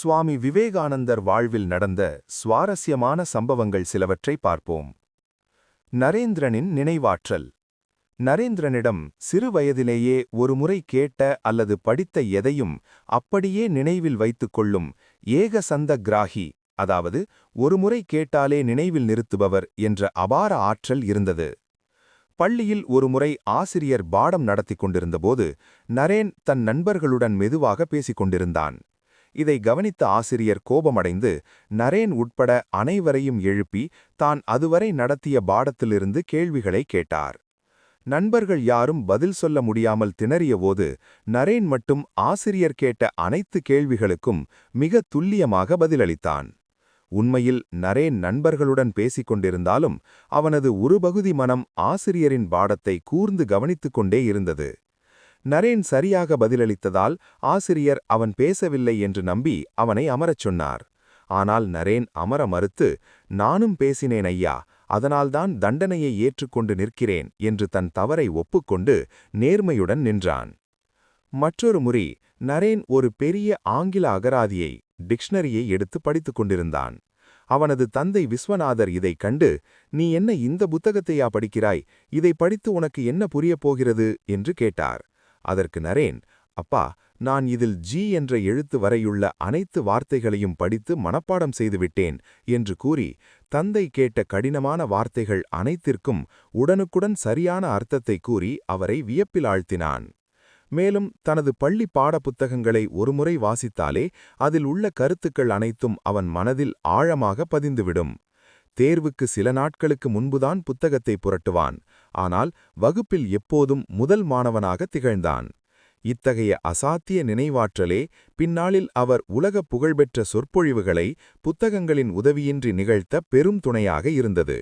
சுவாமி விவேகானந்தர் வாழ்வில் நடந்த சுவாரஸ்யமான சம்பவங்கள் சிலவற்றை பார்ப்போம். நரேந்திரனின் நினைவாற்றல். நரேந்திரனிடம் சிறுவயதிலேயே ஒருமுறை கேட்ட அல்லது படித்த எதையும் அப்படியே நினைவில் வைத்துக் கொள்ளும் ஏக சந்த கிராகி அதாவது ஒருமுறை கேட்டாலே நினைவில் நிறுத்துபவர் என்ற அபார ஆற்றல் இருந்தது. பள்ளியில் ஒருமுறை ஆசிரியர் பாடம் நடத்திக் கொண்டிருந்தபோது நரேன் தன் நண்பர்களுடன் மெதுவாக பேசிக் கொண்டிருந்தான். இதை கவனித்த ஆசிரியர் கோபமடைந்து நரேன் உட்பட அனைவரையும் எழுப்பி தான் அதுவரை நடத்திய பாடத்திலிருந்து கேள்விகளை கேட்டார். நண்பர்கள் யாரும் பதில் சொல்ல முடியாமல் திணறியபோது நரேன் மட்டும் ஆசிரியர் கேட்ட அனைத்து கேள்விகளுக்கும் மிக துல்லியமாக பதிலளித்தான். உண்மையில் நரேன் நண்பர்களுடன் பேசிக் கொண்டிருந்தாலும் அவனது ஒரு பகுதி மனம் ஆசிரியரின் பாடத்தை கூர்ந்து கவனித்துக் கொண்டே இருந்தது. நரேன் சரியாக பதிலளித்ததால் ஆசிரியர் அவன் பேசவில்லை என்று நம்பி அவனை அமரச் சொன்னார். ஆனால் நரேன் அமர மறுத்து நானும் பேசினேன் ஐயா அதனால்தான் தண்டனையை ஏற்றுக்கொண்டு நிற்கிறேன் என்று தன் தவறை ஒப்புக்கொண்டு நேர்மையுடன் நின்றான். மற்றொரு முறை நரேன் ஒரு பெரிய ஆங்கில அகராதியை டிக்ஷனரியை எடுத்து படித்துக் கொண்டிருந்தான். அவனது தந்தை விஸ்வநாதர் இதைக் கண்டு நீ என்ன இந்த புத்தகத்தையா படிக்கிறாய்? இதை படித்து உனக்கு என்ன புரியப் போகிறது? என்று கேட்டார். அதற்கு நரேன் அப்பா நான் இதில் ஜி என்ற எழுத்து வரையுள்ள அனைத்து வார்த்தைகளையும் படித்து மனப்பாடம் செய்துவிட்டேன் என்று கூறி தந்தை கேட்ட கடினமான வார்த்தைகள் அனைத்திற்கும் உடனுக்குடன் சரியான அர்த்தத்தை கூறி அவரை வியப்பில் ஆழ்த்தினான். மேலும் தனது பள்ளி பாடப்புத்தகங்களை ஒருமுறை வாசித்தாலே அதில் உள்ள கருத்துக்கள் அனைத்தும் அவன் மனதில் ஆழமாக பதிந்துவிடும். தேர்வுக்கு சில நாட்களுக்கு முன்புதான் புத்தகத்தை புரட்டுவான். ஆனால் வகுப்பில் எப்போதும் முதல் மாணவனாக திகழ்ந்தான். இத்தகைய அசாத்திய நினைவாற்றலே பின்னாளில் அவர் உலக புகழ்பெற்ற சொற்பொழிவுகளை புத்தகங்களின் உதவியின்றி நிகழ்த்த பெரும் துணையாக இருந்தது.